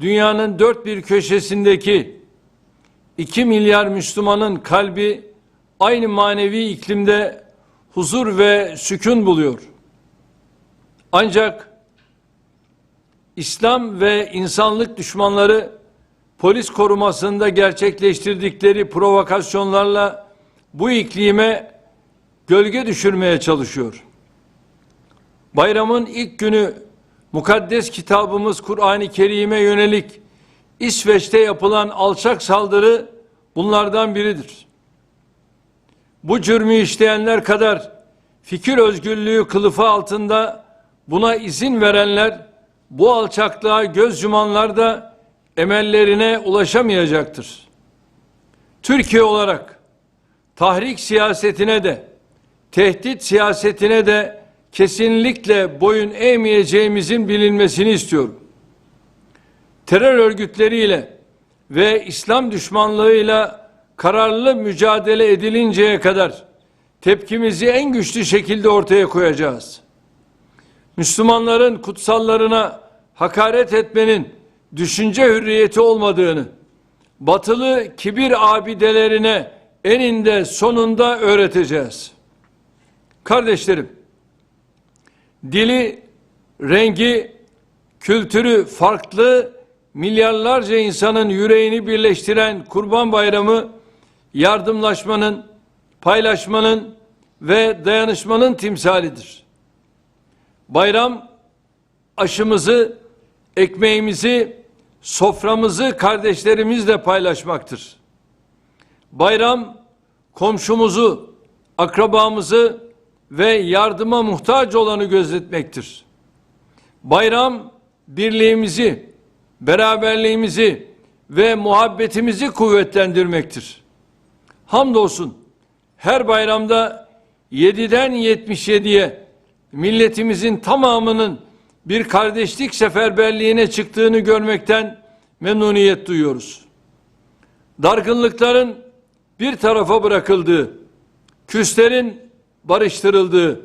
dünyanın dört bir köşesindeki 2 milyar Müslümanın kalbi aynı manevi iklimde huzur ve sükun buluyor. Ancak İslam ve insanlık düşmanları polis korumasında gerçekleştirdikleri provokasyonlarla bu iklime gölge düşürmeye çalışıyor. Bayramın ilk günü mukaddes kitabımız Kur'an-ı Kerim'e yönelik İsveç'te yapılan alçak saldırı bunlardan biridir. Bu cürmü işleyenler kadar fikir özgürlüğü kılıfı altında buna izin verenler, bu alçaklığa göz yumanlar da emellerine ulaşamayacaktır. Türkiye olarak tahrik siyasetine de, tehdit siyasetine de kesinlikle boyun eğmeyeceğimizin bilinmesini istiyorum. Terör örgütleriyle ve İslam düşmanlığıyla kararlı mücadele edilinceye kadar tepkimizi en güçlü şekilde ortaya koyacağız. Müslümanların kutsallarına hakaret etmenin düşünce hürriyeti olmadığını, batılı kibir abidelerine eninde sonunda öğreteceğiz. Kardeşlerim, dili, rengi, kültürü farklı milyarlarca insanın yüreğini birleştiren Kurban Bayramı yardımlaşmanın, paylaşmanın ve dayanışmanın timsalidir. Bayram aşımızı, ekmeğimizi, soframızı kardeşlerimizle paylaşmaktır. Bayram komşumuzu, akrabamızı ve yardıma muhtaç olanı gözetmektir. Bayram birliğimizi, beraberliğimizi ve muhabbetimizi kuvvetlendirmektir. Hamdolsun her bayramda 7'den 77'ye milletimizin tamamının bir kardeşlik seferberliğine çıktığını görmekten memnuniyet duyuyoruz. Dargınlıkların bir tarafa bırakıldığı, küslerin barıştırıldığı,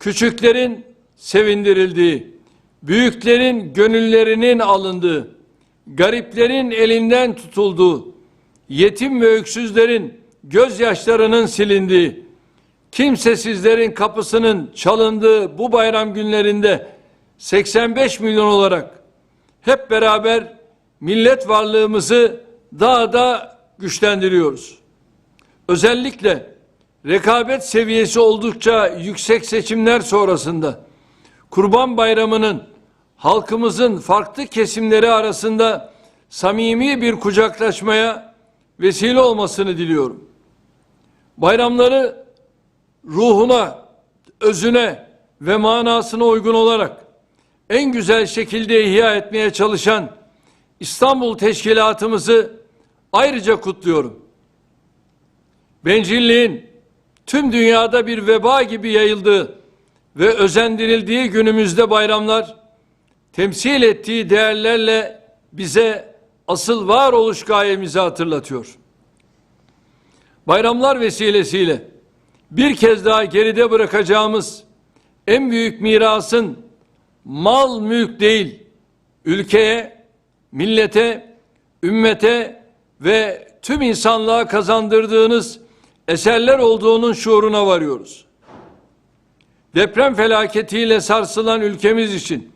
küçüklerin sevindirildiği, büyüklerin gönüllerinin alındığı, gariplerin elinden tutulduğu, yetim ve öksüzlerin gözyaşlarının silindiği, kimsesizlerin kapısının çalındığı bu bayram günlerinde 85 milyon olarak hep beraber millet varlığımızı daha da güçlendiriyoruz. Özellikle rekabet seviyesi oldukça yüksek seçimler sonrasında Kurban Bayramı'nın halkımızın farklı kesimleri arasında samimi bir kucaklaşmaya vesile olmasını diliyorum. Bayramları ruhuna, özüne ve manasına uygun olarak en güzel şekilde ihya etmeye çalışan İstanbul Teşkilatımızı ayrıca kutluyorum. Bencilliğin tüm dünyada bir veba gibi yayıldığı ve özendirildiği günümüzde bayramlar temsil ettiği değerlerle bize asıl varoluş gayemizi hatırlatıyor. Bayramlar vesilesiyle bir kez daha geride bırakacağımız en büyük mirasın mal mülk değil, ülkeye, millete, ümmete ve tüm insanlığa kazandırdığınız eserler olduğunun şuuruna varıyoruz. Deprem felaketiyle sarsılan ülkemiz için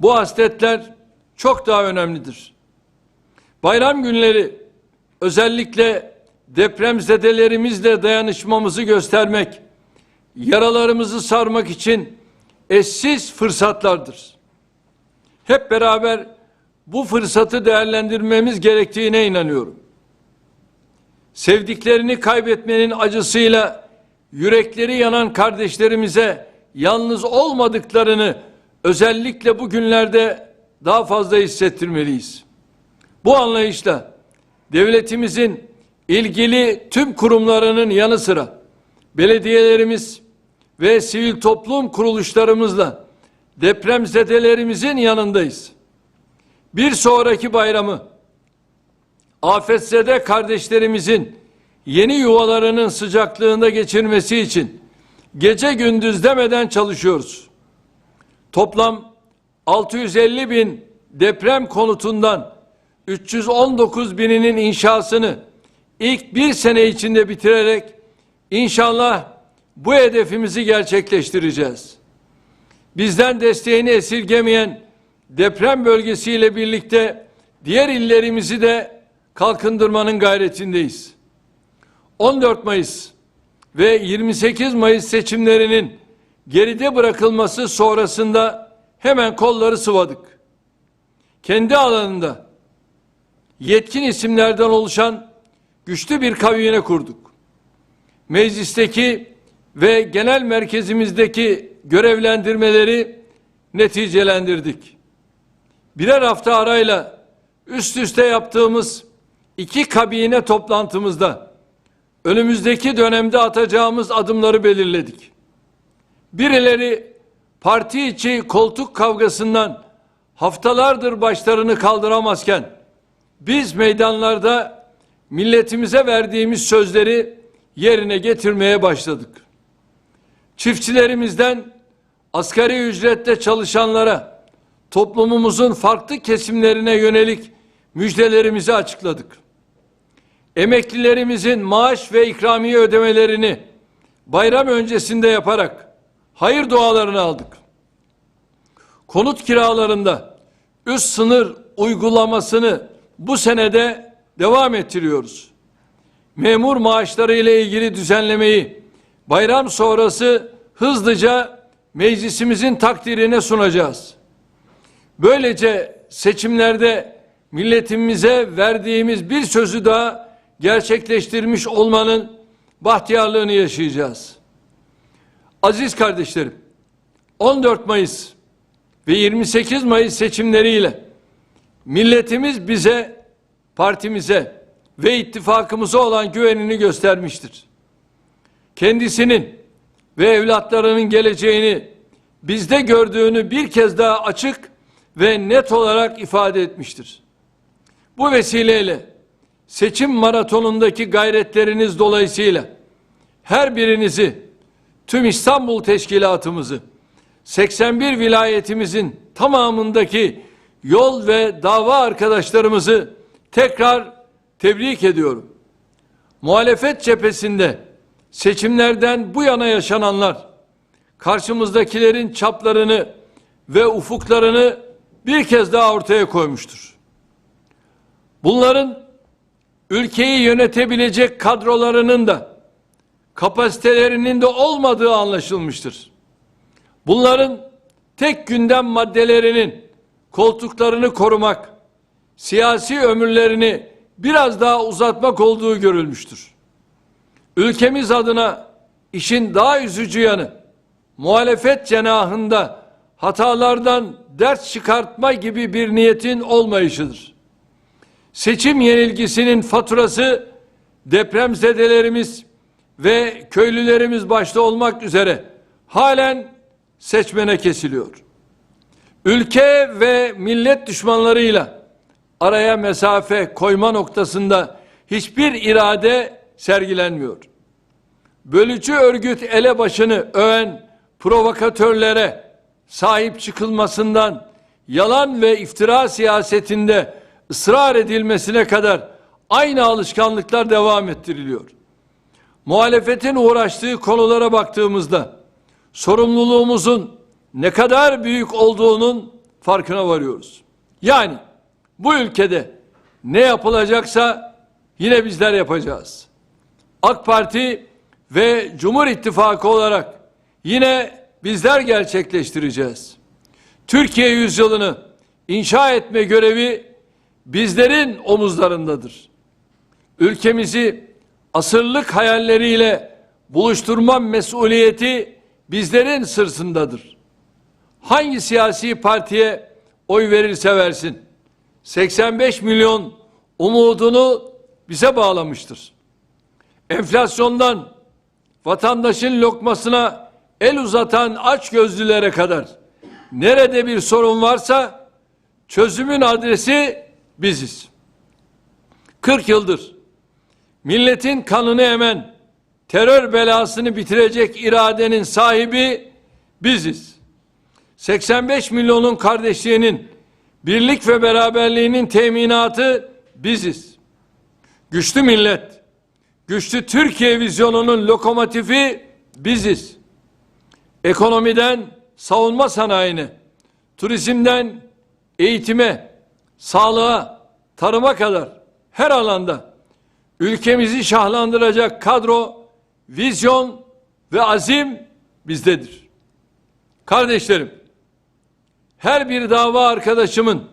bu hasletler çok daha önemlidir. Bayram günleri özellikle depremzedelerimizle dayanışmamızı göstermek, yaralarımızı sarmak için eşsiz fırsatlardır. Hep beraber bu fırsatı değerlendirmemiz gerektiğine inanıyorum. Sevdiklerini kaybetmenin acısıyla yürekleri yanan kardeşlerimize yalnız olmadıklarını özellikle bu günlerde daha fazla hissettirmeliyiz. Bu anlayışla devletimizin ilgili tüm kurumlarının yanı sıra belediyelerimiz ve sivil toplum kuruluşlarımızla depremzedelerimizin yanındayız. Bir sonraki bayramı afetzede kardeşlerimizin yeni yuvalarının sıcaklığında geçirmesi için gece gündüz demeden çalışıyoruz. Toplam 650 bin deprem konutundan 319 bininin inşasını ilk bir sene içinde bitirerek inşallah bu hedefimizi gerçekleştireceğiz. Bizden desteğini esirgemeyen deprem bölgesiyle birlikte diğer illerimizi de kalkındırmanın gayretindeyiz. 14 Mayıs ve 28 Mayıs seçimlerinin geride bırakılması sonrasında hemen kolları sıvadık. Kendi alanında yetkin isimlerden oluşan güçlü bir kabine kurduk. Meclisteki ve genel merkezimizdeki görevlendirmeleri neticelendirdik. Birer hafta arayla üst üste yaptığımız iki kabine toplantımızda önümüzdeki dönemde atacağımız adımları belirledik. Birileri parti içi koltuk kavgasından haftalardır başlarını kaldıramazken biz meydanlarda milletimize verdiğimiz sözleri yerine getirmeye başladık. Çiftçilerimizden asgari ücrette çalışanlara toplumumuzun farklı kesimlerine yönelik müjdelerimizi açıkladık. Emeklilerimizin maaş ve ikramiye ödemelerini bayram öncesinde yaparak hayır dualarını aldık. Konut kiralarında üst sınır uygulamasını bu senede devam ettiriyoruz. Memur maaşları ile ilgili düzenlemeyi bayram sonrası hızlıca meclisimizin takdirine sunacağız. Böylece seçimlerde milletimize verdiğimiz bir sözü daha gerçekleştirmiş olmanın bahtiyarlığını yaşayacağız. Aziz kardeşlerim, 14 Mayıs ve 28 Mayıs seçimleriyle milletimiz bize, partimize ve ittifakımıza olan güvenini göstermiştir. Kendisinin ve evlatlarının geleceğini bizde gördüğünü bir kez daha açık ve net olarak ifade etmiştir. Bu vesileyle seçim maratonundaki gayretleriniz dolayısıyla her birinizi tüm İstanbul teşkilatımızı 81 vilayetimizin tamamındaki yol ve dava arkadaşlarımızı tekrar tebrik ediyorum. Muhalefet cephesinde seçimlerden bu yana yaşananlar karşımızdakilerin çaplarını ve ufuklarını bir kez daha ortaya koymuştur. Bunların ülkeyi yönetebilecek kadrolarının da kapasitelerinin de olmadığı anlaşılmıştır. Bunların tek gündem maddelerinin koltuklarını korumak, siyasi ömürlerini biraz daha uzatmak olduğu görülmüştür. Ülkemiz adına işin daha üzücü yanı muhalefet cenahında hatalardan ders çıkartma gibi bir niyetin olmayışıdır. Seçim yenilgisinin faturası depremzedelerimiz ve köylülerimiz başta olmak üzere halen seçmene kesiliyor. Ülke ve millet düşmanlarıyla araya mesafe koyma noktasında hiçbir irade sergilenmiyor. Bölücü örgüt elebaşını öven provokatörlere sahip çıkılmasından yalan ve iftira siyasetinde ısrar edilmesine kadar aynı alışkanlıklar devam ettiriliyor. Muhalefetin uğraştığı konulara baktığımızda sorumluluğumuzun ne kadar büyük olduğunun farkına varıyoruz. Yani bu ülkede ne yapılacaksa yine bizler yapacağız. AK Parti ve Cumhur İttifakı olarak yine bizler gerçekleştireceğiz. Türkiye yüzyılını inşa etme görevi bizlerin omuzlarındadır. Ülkemizi asırlık hayalleriyle buluşturma mesuliyeti bizlerin sırtındadır. Hangi siyasi partiye oy verirse versin 85 milyon umudunu bize bağlamıştır. Enflasyondan vatandaşın lokmasına el uzatan aç gözlülere kadar nerede bir sorun varsa çözümün adresi biziz. 40 yıldır milletin kanını emen terör belasını bitirecek iradenin sahibi biziz. 85 milyonun kardeşliğinin birlik ve beraberliğinin teminatı biziz. Güçlü millet, güçlü Türkiye vizyonunun lokomotifi biziz. Ekonomiden savunma sanayine, turizmden eğitime, sağlığa, tarıma kadar her alanda ülkemizi şahlandıracak kadro, vizyon ve azim bizdedir. Kardeşlerim, her bir dava arkadaşımın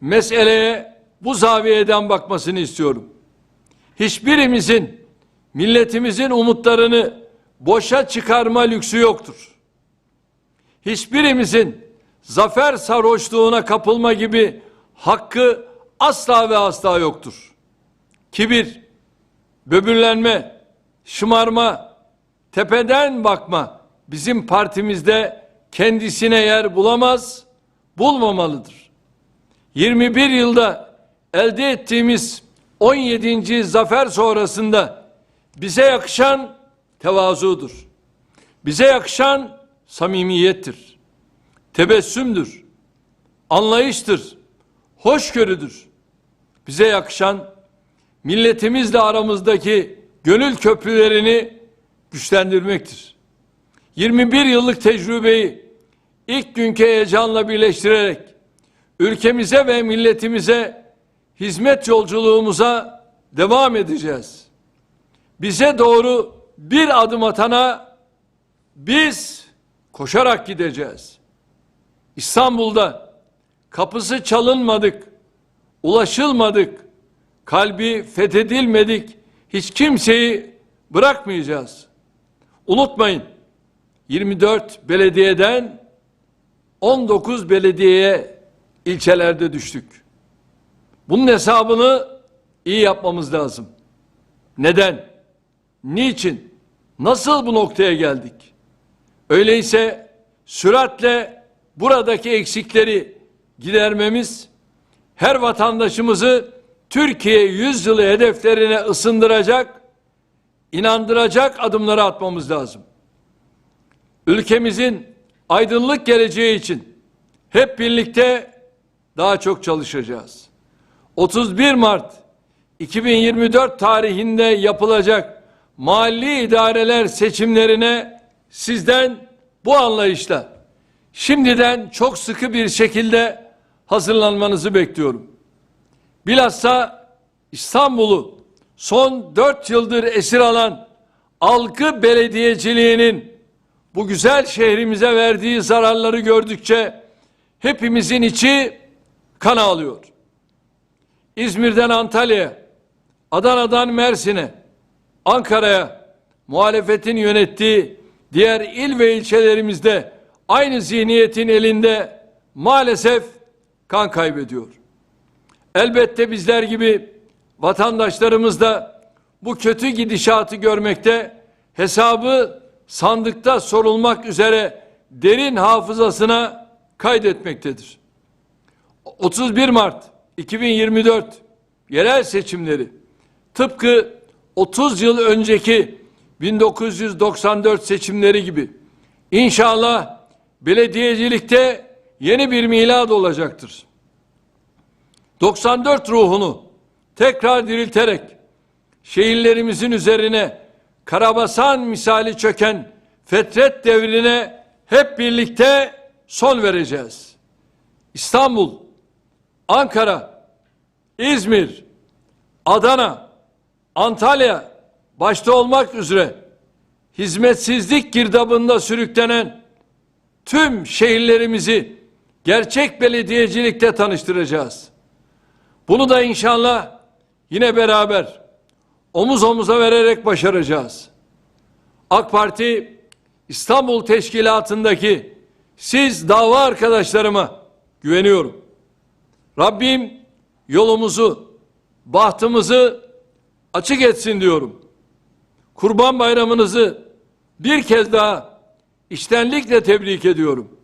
meseleye bu zaviyeden bakmasını istiyorum. Hiçbirimizin milletimizin umutlarını boşa çıkarma lüksü yoktur. Hiçbirimizin zafer sarhoşluğuna kapılma gibi hakkı asla ve asla yoktur. Kibir, böbürlenme, şımarma, tepeden bakma bizim partimizde kendisine yer bulamaz, bulmamalıdır. 21 yılda elde ettiğimiz 17. zafer sonrasında bize yakışan tevazudur. Bize yakışan samimiyettir. Tebessümdür. Anlayıştır. Hoşgörüdür. Bize yakışan milletimizle aramızdaki gönül köprülerini güçlendirmektir. 21 yıllık tecrübeyi ilk günkü heyecanla birleştirerek ülkemize ve milletimize hizmet yolculuğumuza devam edeceğiz. Bize doğru bir adım atana biz koşarak gideceğiz. İstanbul'da kapısı çalınmadık, ulaşılmadık, kalbi fethedilmedik, hiç kimseyi bırakmayacağız. Unutmayın, 24 belediyeden 19 belediyeye ilçelerde düştük. Bunun hesabını iyi yapmamız lazım. Neden? Niçin? Nasıl bu noktaya geldik? Öyleyse süratle buradaki eksikleri gidermemiz her vatandaşımızı Türkiye yüzyılı hedeflerine ısındıracak, inandıracak adımları atmamız lazım. Ülkemizin aydınlık geleceği için hep birlikte daha çok çalışacağız. 31 Mart 2024 tarihinde yapılacak mali idareler seçimlerine sizden bu anlayışla şimdiden çok sıkı bir şekilde hazırlanmanızı bekliyorum. Bilhassa İstanbul'u son dört yıldır esir alan algı belediyeciliğinin bu güzel şehrimize verdiği zararları gördükçe hepimizin içi kan ağlıyor. İzmir'den Antalya'ya, Adana'dan Mersin'e, Ankara'ya muhalefetin yönettiği diğer il ve ilçelerimizde aynı zihniyetin elinde maalesef kan kaybediyor. Elbette bizler gibi vatandaşlarımız da bu kötü gidişatı görmekte hesabı sandıkta sorulmak üzere derin hafızasına kaydetmektedir. 31 Mart 2024 yerel seçimleri tıpkı 30 yıl önceki 1994 seçimleri gibi inşallah belediyecilikte yeni bir milad olacaktır. 94 ruhunu tekrar dirilterek şehirlerimizin üzerine karabasan misali çöken fetret devrine hep birlikte son vereceğiz. İstanbul, Ankara, İzmir, Adana, Antalya başta olmak üzere hizmetsizlik girdabında sürüklenen tüm şehirlerimizi gerçek belediyecilikte tanıştıracağız. Bunu da inşallah yine beraber omuz omuza vererek başaracağız. AK Parti İstanbul Teşkilatı'ndaki siz dava arkadaşlarıma güveniyorum. Rabbim yolumuzu, bahtımızı açık etsin diyorum. Kurban Bayramınızı bir kez daha içtenlikle tebrik ediyorum.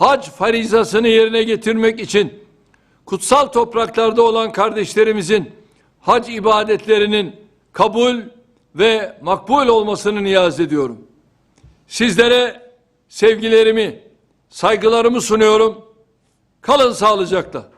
Hac farizasını yerine getirmek için kutsal topraklarda olan kardeşlerimizin hac ibadetlerinin kabul ve makbul olmasını niyaz ediyorum. Sizlere sevgilerimi, saygılarımı sunuyorum. Kalın sağlıcakla.